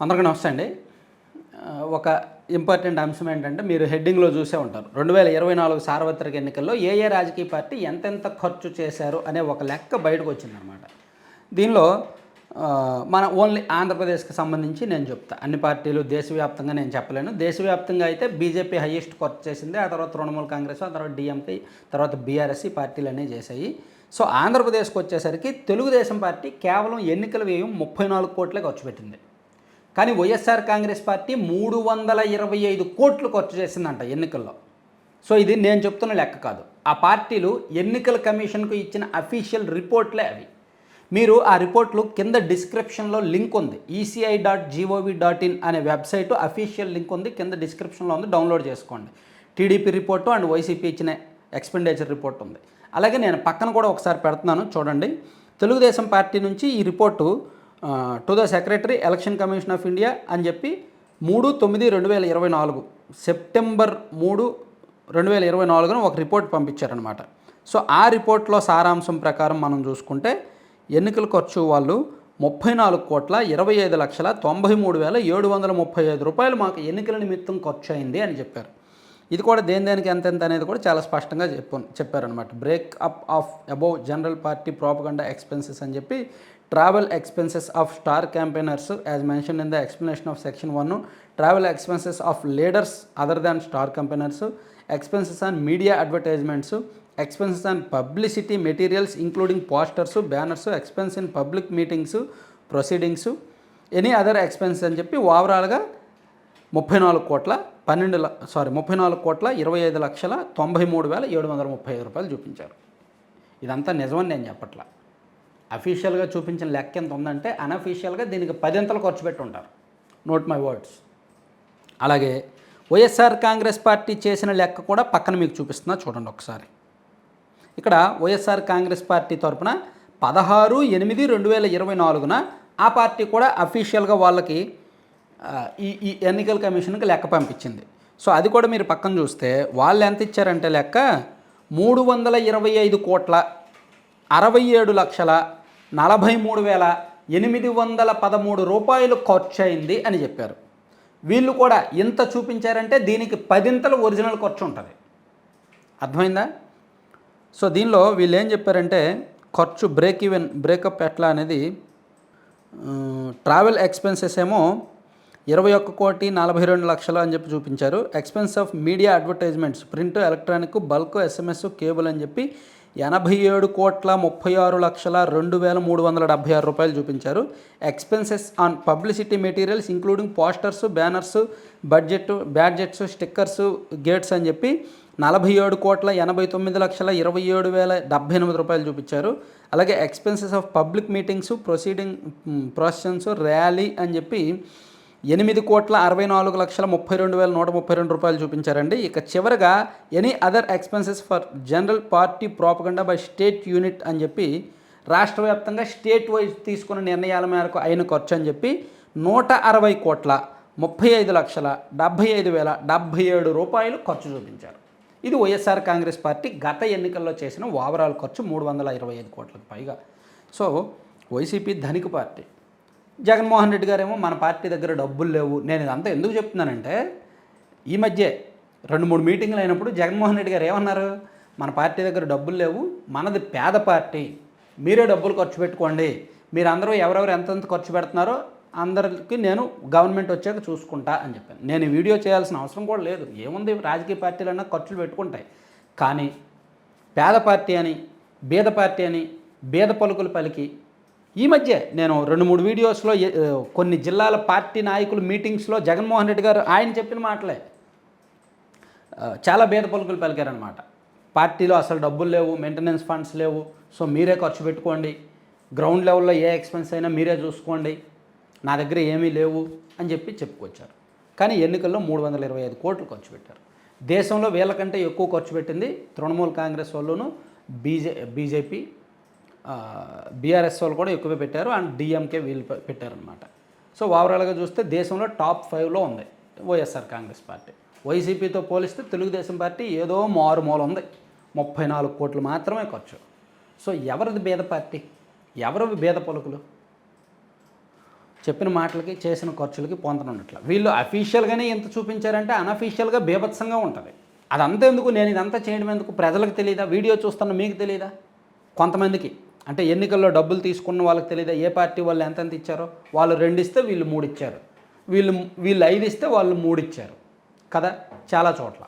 అందరికీ నమస్తే అండి. ఒక ఇంపార్టెంట్ అంశం ఏంటంటే మీరు హెడ్డింగ్లో చూసే ఉంటారు. రెండు వేల ఇరవై నాలుగు సార్వత్రిక ఎన్నికల్లో ఏ ఏ రాజకీయ పార్టీ ఎంతెంత ఖర్చు చేశారు అనే ఒక లెక్క బయటకు వచ్చిందనమాట దీనిలో మన ఓన్లీ ఆంధ్రప్రదేశ్కి సంబంధించి నేను చెప్తా. అన్ని పార్టీలు దేశవ్యాప్తంగా నేను చెప్పలేను. దేశవ్యాప్తంగా అయితే బీజేపీ హయ్యెస్ట్ ఖర్చు చేసింది ఆ తర్వాత తృణమూల్ కాంగ్రెస్ ఆ తర్వాత డిఎంకే తర్వాత బీఆర్ఎస్ పార్టీలు అనేవి చేశాయి. సో ఆంధ్రప్రదేశ్కి వచ్చేసరికి తెలుగుదేశం పార్టీ కేవలం ఎన్నికల వ్యయం ముప్పై నాలుగు కోట్లే ఖర్చు పెట్టింది. కానీ వైఎస్ఆర్ కాంగ్రెస్ పార్టీ మూడు వందల ఇరవై ఐదు కోట్లు ఖర్చు చేసిందంట ఎన్నికల్లో. సో ఇది నేను చెప్తున్న లెక్క కాదు. ఆ పార్టీలు ఎన్నికల కమిషన్కు ఇచ్చిన అఫీషియల్ రిపోర్ట్లే అవి. మీరు ఆ రిపోర్ట్లు కింద డిస్క్రిప్షన్లో లింక్ ఉంది. ECI dot gov dot in అనే వెబ్సైట్ అఫీషియల్ లింక్ ఉంది. కింద డిస్క్రిప్షన్లో ఉంది. డౌన్లోడ్ చేసుకోండి. టీడీపీ రిపోర్టు అండ్ వైసీపీ ఇచ్చిన ఎక్స్పెండిచర్ రిపోర్ట్ ఉంది. అలాగే నేను పక్కన కూడా ఒకసారి పెడుతున్నాను. చూడండి. తెలుగుదేశం పార్టీ నుంచి ఈ report to the secretary election commission of India అని చెప్పి మూడు తొమ్మిది రెండు వేల ఇరవై నాలుగు సెప్టెంబర్ మూడు రెండు వేల ఇరవై నాలుగున ఒక రిపోర్ట్ పంపించారనమాట సో ఆ రిపోర్ట్లో సారాంశం ప్రకారం మనం చూసుకుంటే ఎన్నికల ఖర్చు వాళ్ళు ముప్పై నాలుగు కోట్ల ఇరవై ఐదు లక్షల తొంభై మూడు వేల ఏడు వందల ముప్పై ఐదు రూపాయలు మాకు ఎన్నికల నిమిత్తం ఖర్చు అయింది అని చెప్పారు. ఇది కూడా దేని దేనికి ఎంత ఎంత అనేది కూడా చాలా స్పష్టంగా చెప్పు చెప్పారనమాట break up of above general party propaganda expenses అని చెప్పి travel expenses of star campaigners as mention in the explanation of section one travel expenses of leaders other than star campaigners expenses on media advertisements expenses on publicity materials including posters banners expense in public meetings proceedings any other expenses అని చెప్పి ఓవరాల్గా ముప్పై నాలుగు కోట్ల పన్నెండు sorry ముప్పై నాలుగు కోట్ల ఇరవై ఐదు లక్షల తొంభై మూడు వేల ఏడు వందల ముప్పై ఐదు రూపాయలు చూపించారు. ఇదంతా నిజమని నేను చెప్పట్లా. అఫీషియల్గా చూపించిన లెక్క ఎంత ఉందంటే అనఫీషియల్గా దీనికి పదింతలు ఖర్చు పెట్టి ఉంటారు. నోట్ మై వర్డ్స్ అలాగే వైఎస్ఆర్ కాంగ్రెస్ పార్టీ చేసిన లెక్క కూడా పక్కన మీకు చూపిస్తున్నా చూడండి ఒకసారి. ఇక్కడ వైఎస్ఆర్ కాంగ్రెస్ పార్టీ తరపున పదహారు ఎనిమిది రెండు వేల ఇరవై నాలుగున ఆ పార్టీ కూడా అఫీషియల్గా వాళ్ళకి ఈ ఈ ఎన్నికల కమిషన్కి లెక్క పంపించింది. సో అది కూడా మీరు పక్కన చూస్తే వాళ్ళు ఎంత ఇచ్చారంటే లెక్క మూడు వందల ఇరవై ఐదు కోట్ల అరవై ఏడు లక్షల నలభై మూడు వేల ఎనిమిది వందల పదమూడు రూపాయలు ఖర్చు అయింది అని చెప్పారు. వీళ్ళు కూడా ఇంత చూపించారంటే దీనికి పదింతలు ఒరిజినల్ ఖర్చు ఉంటుంది. అర్థమైందా? సో దీనిలో వీళ్ళు ఏం చెప్పారంటే ఖర్చు బ్రేక్ ఈవెన్ బ్రేకప్ ఎట్లా అనేది ట్రావెల్ ఎక్స్పెన్సెస్ ఏమో ఇరవై ఒక్క కోటి నలభై రెండు లక్షలు అని చెప్పి చూపించారు. Expense of media advertisements print electronic bulk SMS cable అని చెప్పి ఎనభై ఏడు కోట్ల ముప్పై ఆరు లక్షల రెండు వేల మూడు వందల డెబ్బై ఆరు రూపాయలు చూపించారు. Expenses on publicity materials including posters banners budget badges stickers gates అని చెప్పి నలభై ఏడు కోట్ల ఎనభై తొమ్మిది లక్షల ఇరవై ఏడు వేల డెబ్బై ఎనిమిది రూపాయలు చూపించారు. అలాగే expenses of public meetings proceeding processions rally అని చెప్పి ఎనిమిది కోట్ల అరవై నాలుగు లక్షల ముప్పై రెండు వేల నూట ముప్పై రెండు రూపాయలు చూపించారండి. ఇక చివరగా any other expenses for general party propaganda by state unit అని చెప్పి రాష్ట్ర వ్యాప్తంగా స్టేట్ వైజ్ తీసుకున్న నిర్ణయాల మేరకు అయిన ఖర్చు అని చెప్పి నూట అరవై కోట్ల ముప్పై ఐదు లక్షల డెబ్భై ఐదు వేల డెబ్భై ఏడు రూపాయలు ఖర్చు చూపించారు. ఇది వైఎస్ఆర్ కాంగ్రెస్ పార్టీ గత ఎన్నికల్లో చేసిన ఓవరాల్ ఖర్చు మూడు వందల ఇరవై ఐదు కోట్లకు పైగా. సో వైసీపీ ధనిక పార్టీ జగన్మోహన్ రెడ్డి గారేమో మన పార్టీ దగ్గర డబ్బులు లేవు. నేను ఇదంతా ఎందుకు చెప్తున్నానంటే ఈ మధ్య రెండు మూడు మీటింగ్లు అయినప్పుడు జగన్మోహన్ రెడ్డి గారు ఏమన్నారు? మన పార్టీ దగ్గర డబ్బులు లేవు మనది పేద పార్టీ మీరే డబ్బులు ఖర్చు పెట్టుకోండి. మీరు అందరూ ఎవరెవరు ఎంతెంత ఖర్చు పెడుతున్నారో అందరికి నేను గవర్నమెంట్ వచ్చాక చూసుకుంటా అని చెప్పాను. నేను వీడియో చేయాల్సిన అవసరం కూడా లేదు. ఏముంది? రాజకీయ పార్టీలన్నా ఖర్చులు పెట్టుకుంటాయి. కానీ పేద పార్టీ అని బీద పార్టీ అని బీద పలుకులు పలికి ఈ మధ్య నేను రెండు మూడు వీడియోస్లో కొన్ని జిల్లాల పార్టీ నాయకులు మీటింగ్స్లో జగన్మోహన్ రెడ్డి గారు ఆయన చెప్పిన మాటలే. చాలా భేద పలుకులు పలికారనమాట పార్టీలో అసలు డబ్బులు లేవు మెయింటెనెన్స్ ఫండ్స్ లేవు సో మీరే ఖర్చు పెట్టుకోండి. గ్రౌండ్ లెవెల్లో ఏ ఎక్స్పెన్స్ అయినా మీరే చూసుకోండి. నా దగ్గర ఏమీ లేవు అని చెప్పి చెప్పుకొచ్చారు. కానీ ఎన్నికల్లో మూడు వందల ఇరవై ఐదు కోట్లు ఖర్చు పెట్టారు. దేశంలో వీళ్ళకంటే ఎక్కువ ఖర్చు పెట్టింది తృణమూల్ కాంగ్రెస్ వాళ్ళును బీజే బీజేపీ బీఆర్ఎస్ వాళ్ళు కూడా ఎక్కువ పెట్టారు అండ్ డిఎంకే వీళ్ళు పెట్టారనమాట సో ఓవరాల్గా చూస్తే దేశంలో టాప్ ఫైవ్లో ఉంది వైఎస్ఆర్ కాంగ్రెస్ పార్టీ. వైసీపీతో పోలిస్తే తెలుగుదేశం పార్టీ ఏదో మారుమూల ఉంది. ముప్పై నాలుగు కోట్లు మాత్రమే ఖర్చు. సో ఎవరిది బీద పార్టీ? ఎవరివి బీద పలుకులు? చెప్పిన మాటలకి చేసిన ఖర్చులకి పొందనున్నట్ల వీళ్ళు అఫీషియల్గానే ఎంత చూపించారంటే అనఫీషియల్గా బీభత్సంగా ఉంటుంది. అదంతా ఎందుకు? నేను ఇదంతా చేయడం ఎందుకు? ప్రజలకు తెలియదా వీడియో చూస్తున్న మీకు తెలియదా కొంతమందికి. అంటే ఎన్నికల్లో డబ్బులు తీసుకున్న వాళ్ళకి తెలియదా? ఏ పార్టీ వాళ్ళు ఎంతెంత ఇచ్చారో? వాళ్ళు రెండు ఇస్తే వీళ్ళు మూడు ఇచ్చారు. వీళ్ళు వీళ్ళు ఐదు ఇస్తే వాళ్ళు మూడు ఇచ్చారు. కదా? చాలా చోట్ల.